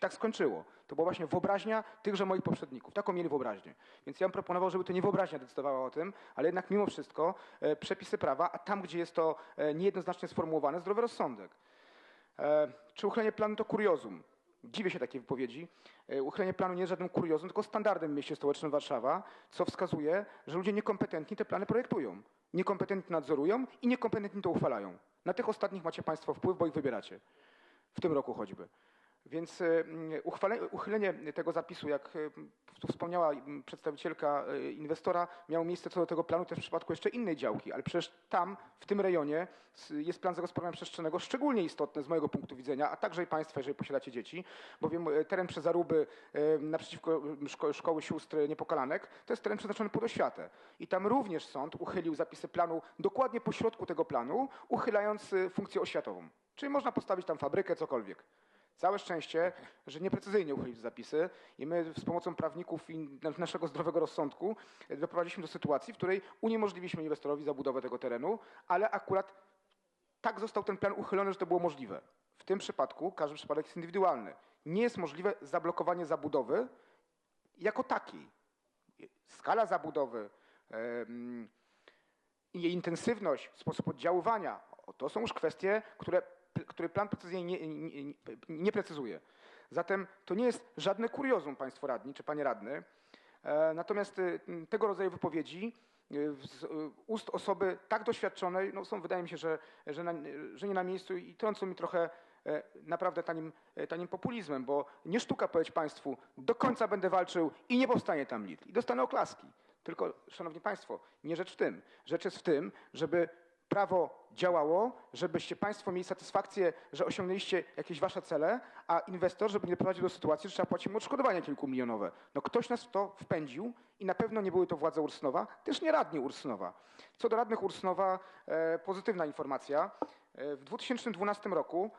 się tak skończyło. To była właśnie wyobraźnia tychże moich poprzedników. Taką mieli wyobraźnię. Więc ja bym proponował, żeby to nie wyobraźnia decydowała o tym, ale jednak mimo wszystko e, przepisy prawa, a tam, gdzie jest to e, niejednoznacznie sformułowane, zdrowy rozsądek. E, Czy uchylenie planu to kuriozum? Dziwię się takiej wypowiedzi. Uchylenie planu nie jest żadnym kuriozum, tylko standardem w mieście stołecznym Warszawa, co wskazuje, że ludzie niekompetentni te plany projektują. Niekompetentni nadzorują i niekompetentni to uchwalają. Na tych ostatnich macie Państwo wpływ, bo ich wybieracie. W tym roku choćby. Więc e, mm, uchylenie tego zapisu, jak e, tu wspomniała mm, przedstawicielka inwestora, miało miejsce co do tego planu też w przypadku jeszcze innej działki, ale przecież tam, w tym rejonie jest plan zagospodarowania przestrzennego szczególnie istotny z mojego punktu widzenia, a także i Państwa, jeżeli posiadacie dzieci, bowiem teren przez Zaruby e, naprzeciwko m, szko, szkoły sióstr Niepokalanek to jest teren przeznaczony pod oświatę. I tam również sąd uchylił zapisy planu dokładnie po środku tego planu, uchylając funkcję oświatową. Czyli można postawić tam fabrykę, cokolwiek. Całe szczęście, że nieprecyzyjnie uchylić zapisy i my z pomocą prawników i na- naszego zdrowego rozsądku e, doprowadziliśmy do sytuacji, w której uniemożliwiliśmy inwestorowi zabudowę tego terenu, ale akurat tak został ten plan uchylony, że to było możliwe. W tym przypadku każdy przypadek jest indywidualny. Nie jest możliwe zablokowanie zabudowy jako takiej. Skala zabudowy, jej intensywność, sposób oddziaływania, to są już kwestie, które, które plan precyzyjnie nie, nie, nie, precyzuje. Zatem to nie jest żadne kuriozum, Państwo radni czy Panie radny. E, Natomiast y, tego rodzaju wypowiedzi y, z y, ust osoby tak doświadczonej no są, wydaje mi się, że, że, na, że nie na miejscu i trącą mi trochę e, naprawdę tanim, e, tanim populizmem, bo nie sztuka powiedzieć Państwu, do końca będę walczył i nie powstanie tam Lidl i dostanę oklaski. Tylko, Szanowni Państwo, nie rzecz w tym. Rzecz jest w tym, żeby prawo działało, żebyście Państwo mieli satysfakcję, że osiągnęliście jakieś Wasze cele, a inwestor, żeby nie doprowadził do sytuacji, że trzeba płacić mu odszkodowania kilkumilionowe. No ktoś nas w to wpędził i na pewno nie były to władze Ursnowa, też nie radni Ursnowa. Co do radnych Ursnowa, e, pozytywna informacja. E, w 2012 roku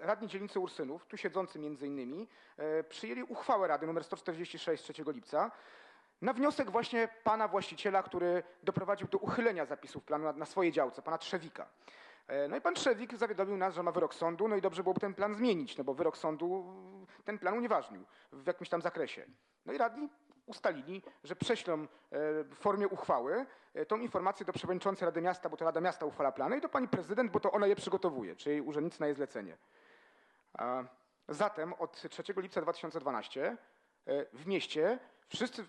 radni dzielnicy Ursynów, tu siedzący między innymi, e, przyjęli uchwałę Rady nr 146 z 3 lipca, na wniosek właśnie pana właściciela, który doprowadził do uchylenia zapisów planu na, na swojej działce, pana Trzewika. E, No i pan Trzewik zawiadomił nas, że ma wyrok sądu, no i dobrze byłoby ten plan zmienić, no bo wyrok sądu ten plan unieważnił w jakimś tam zakresie. No i radni ustalili, że prześlą e, w formie uchwały e, tą informację do przewodniczącej Rady Miasta, bo to Rada Miasta uchwala plany, i do pani prezydent, bo to ona je przygotowuje, czyli urzędnicy na jej zlecenie. Zatem od 3 lipca 2012 e, w mieście wszyscy,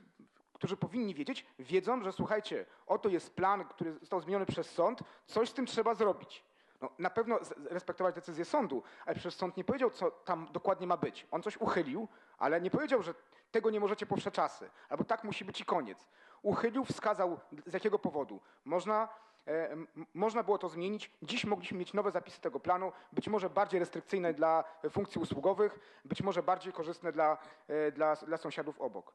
którzy powinni wiedzieć, wiedzą, że słuchajcie, oto jest plan, który został zmieniony przez sąd, coś z tym trzeba zrobić. No, na pewno respektować decyzję sądu, ale przecież sąd nie powiedział, co tam dokładnie ma być. On coś uchylił, ale nie powiedział, że tego nie możecie po czasy, albo tak musi być i koniec. Uchylił, wskazał z jakiego powodu. Można E, Można było to zmienić. Dziś mogliśmy mieć nowe zapisy tego planu, być może bardziej restrykcyjne dla funkcji usługowych, być może bardziej korzystne dla, e, dla, dla sąsiadów obok.